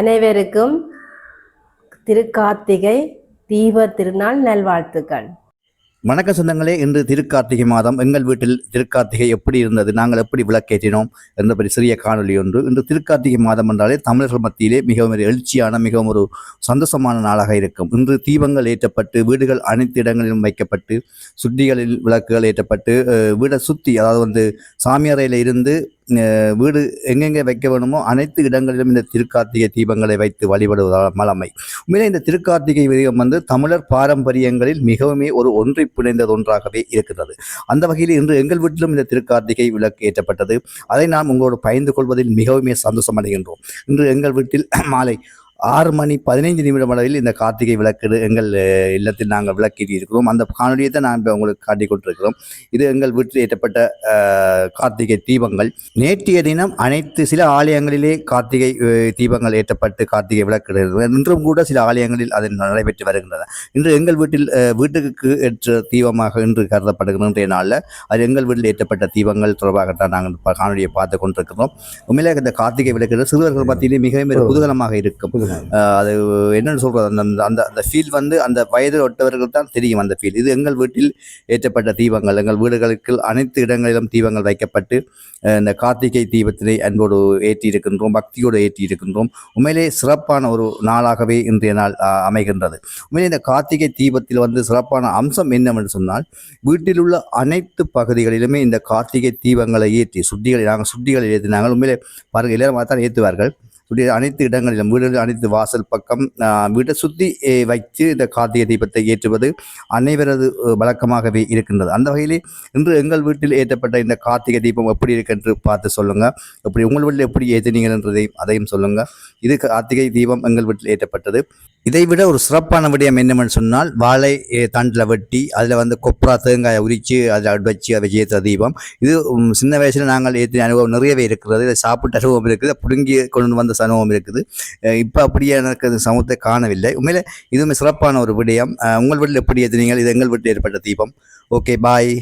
அனைவருக்கும் திருக்கார்த்திகை தீப திருநாள் நல்வாழ்த்துக்கள். வணக்க சொந்தங்களே இன்று திருக்கார்த்திகை மாதம். எங்கள் வீட்டில் திருக்கார்த்திகை எப்படி இருந்தது நாங்கள் எப்படி விளக்கேற்றினோம் என்ற பற்றி சிறிய காணொளி ஒன்று. இன்று திருக்கார்த்திகை மாதம் என்றாலே தமிழர்கள் மத்தியிலே மிகவும் ஒரு எழுச்சியான மிகவும் ஒரு சந்தோஷமான நாளாக இருக்கும். இன்று தீபங்கள் ஏற்றப்பட்டு வீடுகள் அனைத்து இடங்களிலும் வைக்கப்பட்டு சுட்டிகளில் விளக்குகள் ஏற்றப்பட்டு வீடை சுற்றி அதாவது வந்து சாமியறையில் இருந்து வீடு எங்கெங்கே வைக்க வேணுமோ அனைத்து இடங்களிலும் இந்த திருக்கார்த்திகை தீபங்களை வைத்து வழிபடுவதால் மலமை உண்மையிலே இந்த திருக்கார்த்திகை விரதம் வந்து தமிழர் பாரம்பரியங்களில் மிகவுமே ஒரு ஒன்றை பிணைந்தது ஒன்றாகவே இருக்கின்றது. அந்த வகையில் இன்று எங்கள் வீட்டிலும் இந்த திருக்கார்த்திகை விளக்கு ஏற்றப்பட்டது. அதை நாம் உங்களோடு பயந்து கொள்வதில் மிகவுமே சந்தோஷம் அடைகின்றோம் இன்று எங்கள் வீட்டில் மாலை ஆறு மணி பதினைந்து நிமிடம் அளவில் இந்த கார்த்திகை விளக்கு எங்கள் இல்லத்தில் நாங்கள் விளக்கேற்றி இருக்கிறோம். அந்த காணொலியை தான் நான் இப்போ உங்களுக்கு காட்டிக் கொண்டிருக்கிறோம் இது எங்கள் வீட்டில் ஏற்றப்பட்ட கார்த்திகை தீபங்கள். நேற்றைய தினம் அனைத்து சில ஆலயங்களிலே கார்த்திகை தீபங்கள் ஏற்றப்பட்டு கார்த்திகை விளக்கிடுகிறது இன்றும் கூட சில ஆலயங்களில் அது நடைபெற்று வருகின்றன. இன்று எங்கள் வீட்டில் வீட்டுக்கு ஏற்ற தீபமாக இன்று கருதப்படுகிற இன்றைய நாளில் அது எங்கள் வீட்டில் ஏற்றப்பட்ட தீபங்கள் தொடர்பாகத்தான் நாங்கள் காணொலியை பார்த்து கொண்டிருக்கிறோம். உண்மையிலே இந்த கார்த்திகை விளக்குகள் சிறுவர்கள் மத்தியிலே மிகவும் ஒரு குதூகலமாக இருக்கும். அது என்னன்னு சொல்றது அந்த அந்த- அந்த அந்த ஃபீல் வந்து அந்த வயது ஒட்டவர்கள் தான் தெரியும் அந்த ஃபீல் இது எங்கள் வீட்டில் ஏற்றப்பட்ட தீபங்கள். எங்கள் வீடுகளுக்கு அனைத்து இடங்களிலும் தீபங்கள் வைக்கப்பட்டு இந்த கார்த்திகை தீபத்தினை அன்போடு ஏற்றி இருக்கின்றோம் பக்தியோடு ஏற்றி இருக்கின்றோம் உண்மையிலே சிறப்பான ஒரு நாளாகவே இன்றைய நாள் அமைகின்றது. உண்மையிலே இந்த கார்த்திகை தீபத்தில் வந்து சிறப்பான அம்சம் என்னவென்று சொன்னால் வீட்டில் உள்ள அனைத்து பகுதிகளிலுமே இந்த கார்த்திகை தீபங்களை ஏற்றி சுட்டிகளை நாங்கள் சுட்டிகளை ஏற்றினாங்க. உண்மையிலே பாருங்கள் எல்லாரும் தான் ஏற்றுவார்கள். சுட்டி அனைத்து இடங்களிலும் வீடுகள் அனைத்து வாசல் பக்கம் வீட்டை சுற்றி வைத்து இந்த கார்த்திகை தீபத்தை ஏற்றுவது அனைவரது வழக்கமாகவே இருக்கின்றது. அந்த வகையிலே இன்று எங்கள் வீட்டில் ஏற்றப்பட்ட இந்த கார்த்திகை தீபம் எப்படி இருக்கு என்று பார்த்து சொல்லுங்கள் எப்படி உங்கள் வீட்டில் எப்படி ஏற்றினீங்கள் என்றதையும் அதையும் சொல்லுங்கள் இது கார்த்திகை தீபம் எங்கள் வீட்டில் ஏற்றப்பட்டது. இதை விட ஒரு சிறப்பான விடயம் என்னவென்று சொன்னால் வாழை தண்டில் வெட்டி அதில் வந்து கொப்ரா தேங்காயை உரித்து அதில் வச்சு அதை ஏற்ற தீபம். இது சின்ன வயசில் நாங்கள் ஏற்றின அனுபவம் நிறையவே இருக்கிறது. இதை சாப்பிட்ட அனுபவம் இருக்குது. பிடுங்கி கொண்டு வந்த அனுபவம் இருக்குது. இப்போ அப்படியே எனக்கு அது சமூகத்தை காணவில்லை. உண்மையில் இதுவுமே சிறப்பான ஒரு விடயம். உங்கள் வீட்டில் எப்படி ஏற்றினீங்க இது எங்கள் வீட்டில் ஏற்பட்ட தீபம். Okay bye